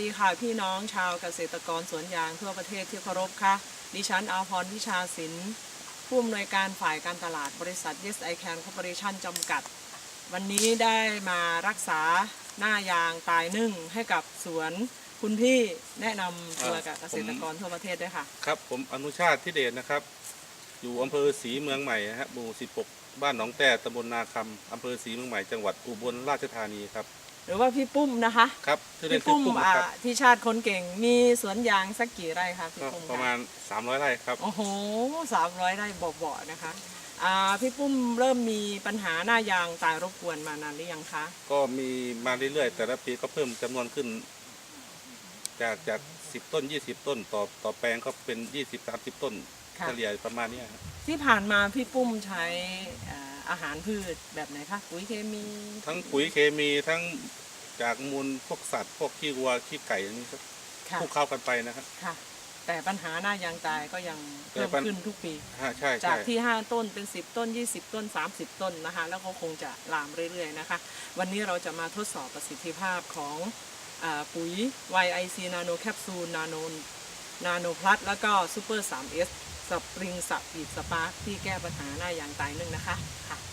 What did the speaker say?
ดีค่ะพี่น้องชาวเกษตรกรสวนยางทั่วประเทศที่เคารพค่ะ ดิฉันอาพรวิชาศิลป์ผู้อำนวยการฝ่ายการตลาดบริษัท Yes I Can Corporation จำกัด วันนี้ได้มารักษาหน้ายางตายนึ่งให้กับสวนคุณพี่แนะนำตัวกับเกษตรกรทั่วประเทศด้วยค่ะ ครับผมอนุชาติทิเดชนะครับ อยู่อำเภอศรีเมืองใหม่นะฮะหมู่ 16 บ้านหนองแต่ตำบลนาคำอำเภอศรีเมืองใหม่จังหวัดอุบลราชธานีครับ หรือว่าพี่ปุ้มนะคะ ครับชื่อเล่พี่นชื่อปุ้มปุ้มอ่าครับที่ชาติคนเก่งมีสวนยางสักกี่ไร่คะพี่ก็ปุ้มประคะมาณ 300 ไร่ครับ โอ้โหสามร้อยไร่เบาๆนะคะอ่าพี่ปุ้มเริ่มมีปัญหาหน้ายางตายรบกวนมานานหรือยังคะก็มีมาเรื่อยๆ แต่ละปีก็เพิ่มจำนวนขึ้น จากจาก 10 ต้น 20 ต้นต่อต่อแปลงก็เป็น 20 30 ต้น ค่ะ เฉลี่ยประมาณเนี้ยครับที่ผ่านมาพี่ปุ้มใช้อ่าอาหารพืชแบบไหนคะปุ๋ยเคมีทั้งปุ๋ยเคมีทั้งจากมูลพวกสัตว์ พวกขี้วัวขี้ไก่อันนี้ก็ค่ะคู่เข้ากันไปนะครับ ค่ะ แต่ปัญหาหน้ายางตายก็ยังแต่เพิ่มปัญ ขึ้นทุกปี ฮะใช่จาใช่กที่ 5 ต้นเป็น 10 ต้น 20 ต้น 30 ต้นนะคะ แล้วก็คงจะลามเรื่อย ๆ นะคะ วันนี้เราจะมาทดสอบประสิทธิภาพของอาปุ๋ย YIC Nano Capsule Nano Nano Plus แล้วก็ Super 3S สปริงสับปีดสปาร์คที่แก้ปัญหาหน้ายางตายนึ่งนะคะค่ะ